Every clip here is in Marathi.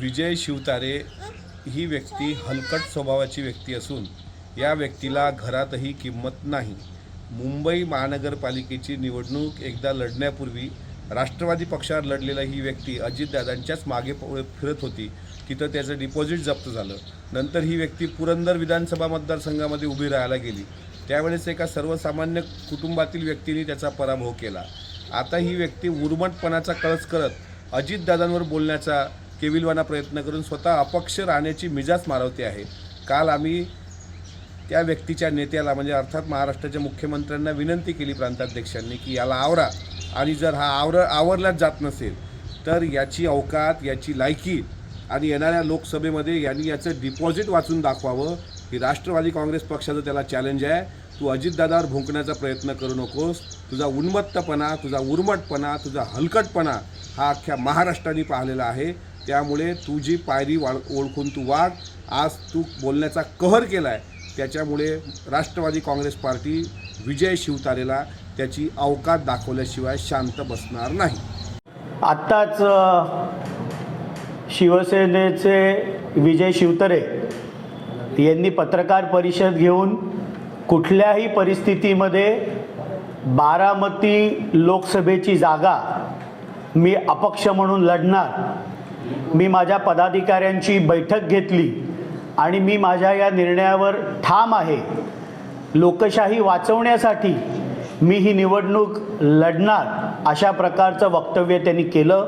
विजय शिवतारे ही व्यक्ती हलकट स्वभावाची व्यक्ती असून या व्यक्तीला घरातही किंमत नाही. मुंबई महानगरपालिकेची निवडणूक एकदा लढण्यापूर्वी राष्ट्रवादी पक्षावर लढलेला ही व्यक्ती अजितदादांच्याच मागे प- फिरत होती. तिथं त्याचं डिपॉझिट जप्त झालं. नंतर ही व्यक्ती पुरंदर विधानसभा मतदारसंघामध्ये उभी राहायला गेली. त्यावेळेस एका सर्वसामान्य कुटुंबातील व्यक्तीने त्याचा पराभव केला. आता ही व्यक्ती उर्मटपणाचा कळस करत अजितदादांवर बोलण्याचा केविलवाना प्रयत्न करून स्वतः अपक्ष राहण्याची मिजाज मारवते आहे. काल आम्ही त्या व्यक्तीच्या नेत्याला म्हणजे अर्थात महाराष्ट्राच्या मुख्यमंत्र्यांना विनंती केली प्रांताध्यक्षांनी की याला आवरा. आणि जर हा आवर आवरलाच जात नसेल तर याची अवकात याची लायकी आणि येणाऱ्या लोकसभेमध्ये यांनी याचं डिपॉझिट वाचून दाखवावं. की राष्ट्रवादी काँग्रेस पक्षाचं त्याला चॅलेंज आहे. तू अजितदादावर भुंकण्याचा प्रयत्न करू नकोस. तुझा उन्मत्तपणा तुझा उर्मटपणा तुझा हलकटपणा हा अख्ख्या महाराष्ट्राने पाहिलेला आहे. त्यामुळे तू जी पायरी वाळ ओळखून तू वाघ आज तू बोलण्याचा कहर केला आहे त्याच्यामुळे राष्ट्रवादी काँग्रेस पार्टी विजय शिवतारेला त्याची अवकात दाखवल्याशिवाय शांत बसणार नाही. आत्ताच शिवसेनेचे विजय शिवतरे यांनी पत्रकार परिषद घेऊन कुठल्याही परिस्थितीमध्ये बारामती लोकसभेची जागा मी अपक्ष म्हणून लढणार. मी माझ्या पदाधिकाऱ्यांची बैठक घेतली आणि मी माझ्या या निर्णयावर ठाम आहे. लोकशाही वाचवण्यासाठी मी ही निवडणूक लढणार अशा प्रकारचं वक्तव्य त्यांनी केलं.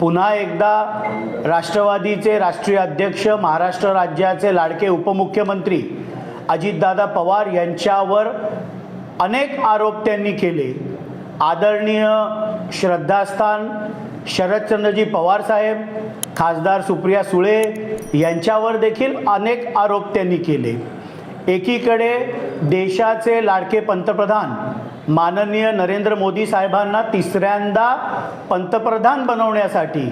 पुन्हा एकदा राष्ट्रवादीचे राष्ट्रीय अध्यक्ष महाराष्ट्र राज्याचे लाडके उपमुख्यमंत्री अजितदादा पवार यांच्यावर अनेक आरोप त्यांनी केले. आदरणीय श्रद्धास्थान शरदचंद्रजी पवार साहेब खासदार सुप्रिया सुळे यांच्यावर देखील अनेक आरोप त्यांनी केले. एकीकडे देशाचे लाडके पंतप्रधान माननीय नरेंद्र मोदी साहेबांना तिसऱ्यांदा पंतप्रधान बनवण्यासाठी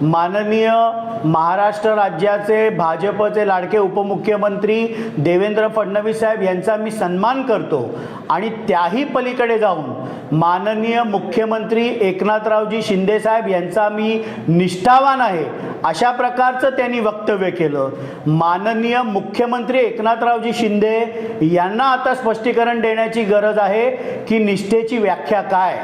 माननीय महाराष्ट्र राज्याचे भाजपचे लाडके उपमुख्यमंत्री देवेंद्र फडणवीस साहेब यांचा मी सन्मान करतो. आणि त्याही पलीकडे जाऊन माननीय मुख्यमंत्री एकनाथरावजी शिंदे साहेब यांचा मी निष्ठावान आहे. अशा प्रकारचं त्यांनी वक्तव्य केलं. माननीय मुख्यमंत्री एकनाथरावजी शिंदे यांना आता स्पष्टीकरण देण्याची गरज आहे की निष्ठेची व्याख्या काय?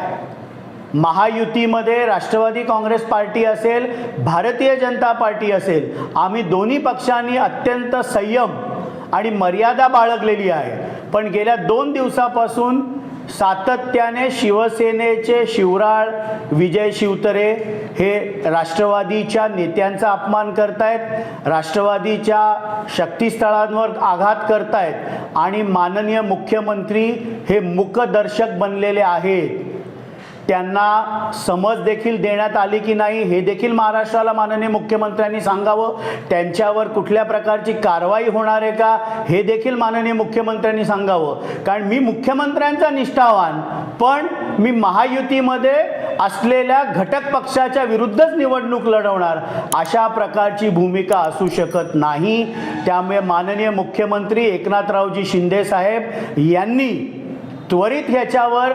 महायुतीमध्ये राष्ट्रवादी काँग्रेस पार्टी असेल भारतीय जनता पार्टी असेल आम्ही दोन्ही पक्षांनी अत्यंत संयम आणि मर्यादा बाळगलेली आहे. पण गेल्या दोन दिवसापासून सातत्याने शिवसेनेचे शिवराळ विजय शिवतरे हे राष्ट्रवादीच्या नेत्यांचा अपमान करतायत राष्ट्रवादीच्या शक्तीस्थळांवर आघात करतायत आणि माननीय मुख्यमंत्री हे मुकदर्शक बनलेले आहेत. त्यांना समज देखील देण्यात आली की नाही हे देखील महाराष्ट्राला माननीय मुख्यमंत्र्यांनी सांगावं. त्यांच्यावर कुठल्या प्रकारची कारवाई होणार आहे का हे देखील माननीय मुख्यमंत्र्यांनी सांगावं. कारण मी मुख्यमंत्र्यांचा निष्ठावान पण मी महायुतीमध्ये असलेल्या घटक पक्षाच्या विरुद्धच निवडणूक लढवणार अशा प्रकारची भूमिका असू शकत नाही. त्यामुळे माननीय मुख्यमंत्री एकनाथरावजी शिंदे साहेब यांनी त्वरित ह्याच्यावर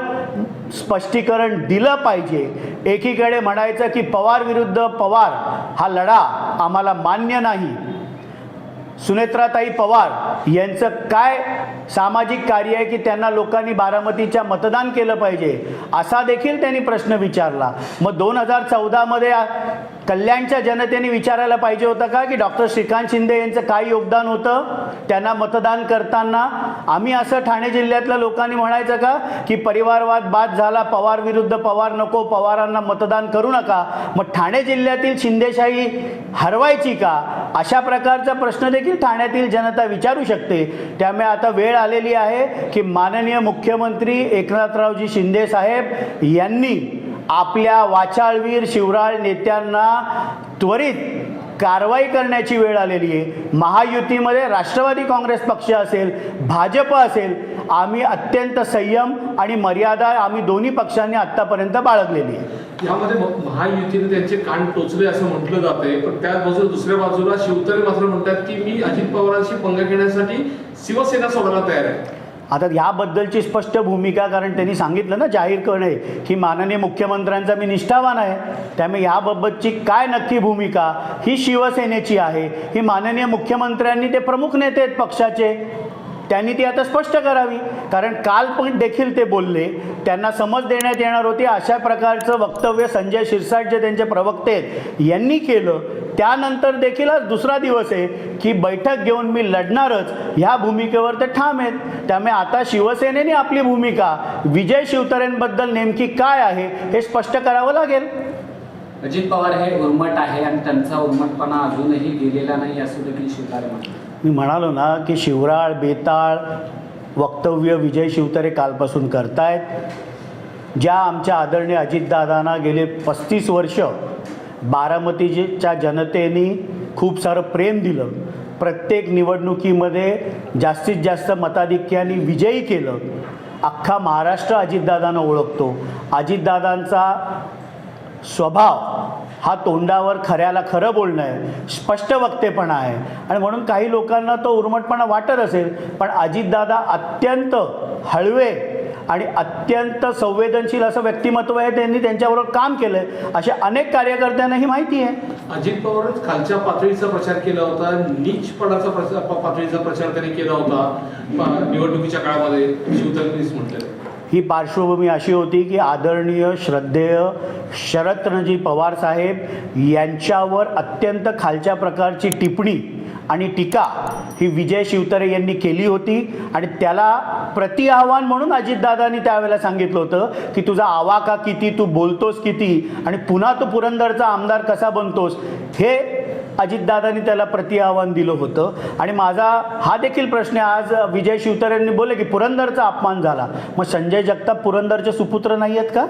स्पष्टीकरण दिलं पाहिजे. एकीकडे म्हणायचं की पवार विरुद्ध पवार हा लढा आम्हाला मान्य नाही. सुनेत्राताई पवार यांचं काय सामाजिक कार्य आहे की त्यांना लोकांनी बारामतीच्या मतदान केलं पाहिजे? असा देखील त्यांनी प्रश्न विचारला. मग दोन हजार चौदामध्ये कल्याणच्या जनतेने विचारायला पाहिजे होतं का की डॉक्टर श्रीकांत शिंदे यांचं काय योगदान होतं? त्यांना मतदान करताना आम्ही असं ठाणे जिल्ह्यातल्या लोकांनी म्हणायचं का की परिवारवाद बाद झाला पवार विरुद्ध पवार नको पवारांना मतदान करू नका. मग ठाणे जिल्ह्यातील शिंदेशाही हरवायची का? अशा प्रकारचा प्रश्न देखील ठाण्यातील जनता विचारू शकते. त्यामुळे आता वेळ आलेली आहे की माननीय मुख्यमंत्री एकनाथरावजी शिंदे साहेब यांनी आपल्या वाचाळवीर शिवराळ नेत्यांना त्वरित कारवाई करण्याची वेळ आलेली आहे. महायुतीमध्ये राष्ट्रवादी काँग्रेस पक्ष असेल भाजप असेल आम्ही अत्यंत संयम आणि मर्यादा आम्ही दोन्ही पक्षांनी आत्तापर्यंत बाळगलेली आहे. यामध्ये महायुतीने त्यांचे कान टोचले असं म्हटलं जातंय. पण त्याच बाजूला दुसऱ्या बाजूला शिवतरे मात्र म्हणतात की मी अजित पवारांशी पंगा घेण्यासाठी शिवसेना सोडायला तयार आहे. आता याबद्दलची स्पष्ट भूमिका कारण त्यांनी सांगितलं ना जाहीर करणे की माननीय मुख्यमंत्र्यांचा मी निष्ठावान आहे. त्यामुळे याबाबतची काय नक्की भूमिका ही शिवसेनेची आहे. ही माननीय मुख्यमंत्र्यांनी ते प्रमुख नेते आहेत पक्षाचे. त्यांनी ती आता स्पष्ट करावी. कारण काल पण देखील ते बोलले त्यांना समज देण्यात येणार होती. अशा प्रकारचं वक्तव्य संजय शिरसाट जे त्यांचे प्रवक्ते आहेत यांनी केलं. त्यानंतर देखील आज दुसरा दिवस आहे की बैठक घेऊन मी लढणारच. ह्या भूमिकेवर ते ठाम आहेत. त्यामुळे आता शिवसेनेने आपली भूमिका विजय शिवतरेंबद्दल नेमकी काय आहे हे स्पष्ट करावं लागेल. अजित पवार हे उर्मट आहे आणि त्यांचा उर्मटपणा अजूनही गेलेला नाही असं देखील शिवतारे म्हणतात. मी म्हणालो ना की शिवराळ बेताळ वक्तव्य विजय शिवतरे कालपासून करतायत. ज्या आमच्या आदरणीय अजितदादांना गेले पस्तीस वर्ष बारामतीच्या जनतेने खूप सारं प्रेम दिलं. प्रत्येक निवडणुकीमध्ये जास्तीत जास्त मताधिक्याने विजयी केलं. अख्खा महाराष्ट्र अजितदादांना ओळखतो. अजितदादांचा स्वभाव हा तोंडावर खऱ्याला खरं बोलणं आहे. स्पष्ट वक्तेपणा आहे. आणि म्हणून काही लोकांना तो उर्मटपणा वाटत असेल पण अजितदादा अत्यंत हळवे आणि अत्यंत संवेदनशील असं व्यक्तिमत्व आहे. त्यांनी त्यांच्याबरोबर काम केलं आहे अशा अनेक कार्यकर्त्यांना ही माहिती आहे. अजित पवारच खालच्या पातळीचा प्रचार केला होता. नीचपणाचा पातळीचा प्रचार त्यांनी केला होता. निवडणुकीच्या काळामध्ये. शिवतरणीच म्हटलं. ही पार्श्वभूमी अशी होती की आदरणीय श्रद्धेय शरदचंद्रजी पवार साहेब यांच्यावर अत्यंत खालच्या प्रकारची टिप्पणी आणि टीका ही विजय शिवतरे यांनी केली होती. आणि त्याला प्रति आव्हान म्हणून अजितदादांनी त्यावेळेला सांगितलं होतं की तुझा आवाका किती तू बोलतोस किती आणि पुन्हा तू पुरंदरचा आमदार कसा बनतोस हे अजितदादांनी त्याला प्रति आव्हान दिलं होतं. आणि माझा हा देखील प्रश्न आज विजय शिवतरेंनी बोलले की पुरंदरचा अपमान झाला. मग संजय जगताप पुरंदरचे सुपुत्र नाही आहेत का?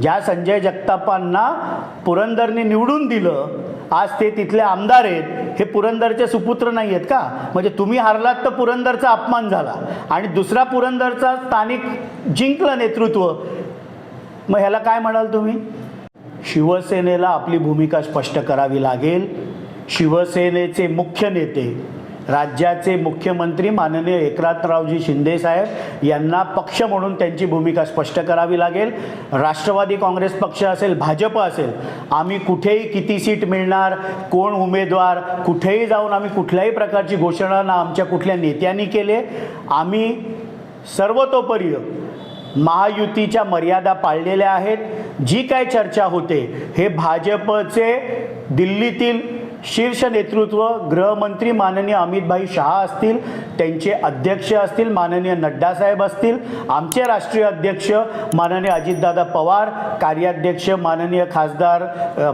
ज्या संजय जगतापांना पुरंदरने निवडून दिलं आज ते तिथले आमदार आहेत हे पुरंदरचे सुपुत्र नाही आहेत का? म्हणजे तुम्ही हारलात तर पुरंदरचा अपमान झाला. आणि दुसरा पुरंदरचा स्थानिक जिंकलं नेतृत्व. मग ह्याला काय म्हणाल तुम्ही? शिवसेनेला आपली भूमिका स्पष्ट करावी लागेल. शिवसेनेचे मुख्य नेते राज्याचे मुख्यमंत्री माननीय एकनाथरावजी शिंदे साहेब यांना पक्ष म्हणून त्यांची भूमिका स्पष्ट करावी लागेल. राष्ट्रवादी काँग्रेस पक्ष असेल भाजप असेल आम्ही कुठेही किती सीट मिळणार कोण उमेदवार कुठेही जाऊन आम्ही कुठल्याही प्रकारची घोषणा ना आमच्या कुठल्या नेत्यांनी केले आम्ही सर्वतोपरी महायुतीच्या मर्यादा पाळलेल्या आहेत. जी काय चर्चा होते हे भाजपचे दिल्लीतील शीर्ष नेतृत्व गृहमंत्री माननीय अमितभाई शहा असतील त्यांचे अध्यक्ष असतील माननीय नड्डा साहेब असतील आमचे राष्ट्रीय अध्यक्ष माननीय अजितदादा पवार कार्याध्यक्ष माननीय खासदार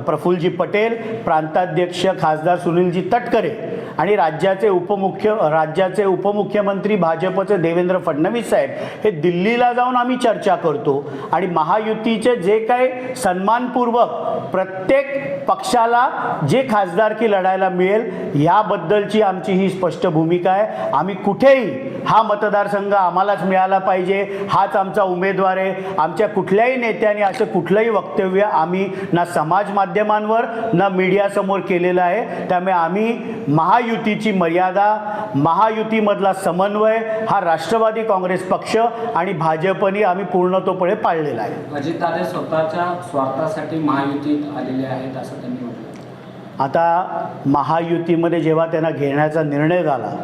प्रफुल्लजी पटेल प्रांताध्यक्ष खासदार सुनीलजी तटकरे आणि राज्याचे उपमुख्य राज्याचे उपमुख्यमंत्री भाजपचे देवेंद्र फडणवीस साहेब हे दिल्लीला जाऊन आम्ही चर्चा करतो. आणि महायुतीचे जे काही सन्मानपूर्वक प्रत्येक पक्षाला जे खासदारकी लढायला मिळेल याबद्दलची आमची ही स्पष्ट भूमिका आहे. आम्ही कुठेही हा मतदारसंघ आम्हालाच मिळाला पाहिजे हाच आमचा उमेदवार आहे. आमच्या कुठल्याही नेत्याने असं कुठलंही वक्तव्य आम्ही ना समाज माध्यमांवर ना मीडियासमोर केलेलं आहे. त्यामुळे आम्ही महायुतीची मर्यादा महायुतीमधला समन्वय हा राष्ट्रवादी काँग्रेस पक्ष आणि भाजपने आम्ही पूर्णतोपणे पाळलेला आहे. स्वतःच्या स्वार्थासाठी महायुतीत आलेले आहेत असं त्यांनी म्हटलं. आता महायुतीमध्ये जेव्हा त्यांना घेण्याचा निर्णय झाला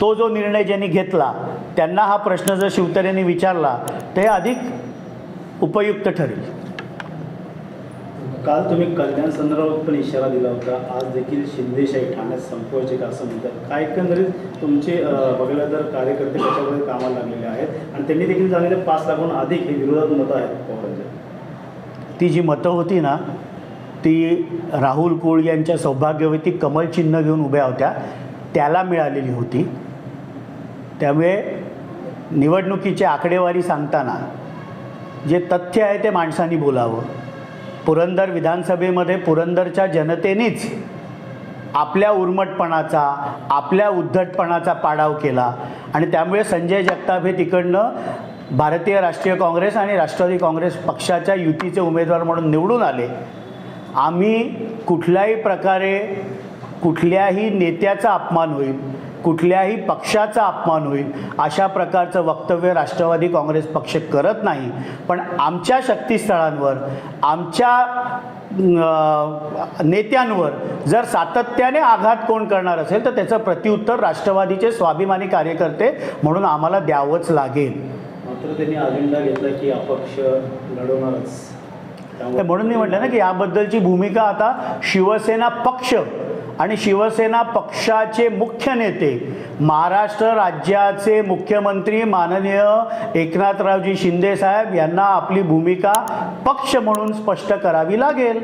तो जो निर्णय ज्यांनी घेतला त्यांना हा प्रश्न जर शिवतरेंनी विचारला हे अधिक उपयुक्त ठरेल. काल तुम्ही कल्याण संदर्भात पण इशारा दिला होता. आज देखील शिंदेशाही ठाण्यात संपवायचे का असं म्हणतात. काय एकंदरीत तुमचे बघायला तर कार्यकर्ते कशामध्ये कामाला लागलेले आहेत? आणि त्यांनी देखील झालेले पाच लाखहून अधिक हे विरोधात मतं आहेत पवारांच्या. ती जी मतं होती ना ती राहुल कुळ यांच्या सौभाग्यवती कमल चिन्ह घेऊन उभ्या होत्या त्याला मिळालेली होती. त्यामुळे निवडणुकीची आकडेवारी सांगताना जे तथ्य आहे ते माणसांनी बोलावं. पुरंदर विधानसभेमध्ये पुरंदरच्या जनतेनेच आपल्या उर्मटपणाचा आपल्या उद्धटपणाचा पाडाव केला. आणि त्यामुळे संजय जगताप हे तिकडनं भारतीय राष्ट्रीय काँग्रेस आणि राष्ट्रवादी काँग्रेस पक्षाच्या युतीचे उमेदवार म्हणून निवडून आले. आम्ही कुठल्याही प्रकारे कुठल्याही नेत्याचा अपमान होईल कुठल्याही पक्षाचा अपमान होईल अशा प्रकारचं वक्तव्य राष्ट्रवादी काँग्रेस पक्ष करत नाही. पण आमच्या शक्तीस्थळांवर आमच्या नेत्यांवर जर सातत्याने आघात कोण करणार असेल तर त्याचं प्रत्युत्तर राष्ट्रवादीचे स्वाभिमानी कार्यकर्ते म्हणून आम्हाला द्यावंच लागेल. मात्र त्यांनी अजेंडा घेतला की अपक्ष लढवणारच. म्हणून मी म्हटलं ना की याबद्दलची भूमिका आता शिवसेना पक्ष आणि शिवसेना पक्षाचे मुख्य नेते महाराष्ट्र राज्याचे मुख्यमंत्री माननीय एकनाथरावजी शिंदे साहेब यांना आपली भूमिका पक्ष म्हणून स्पष्ट करावी लागेल.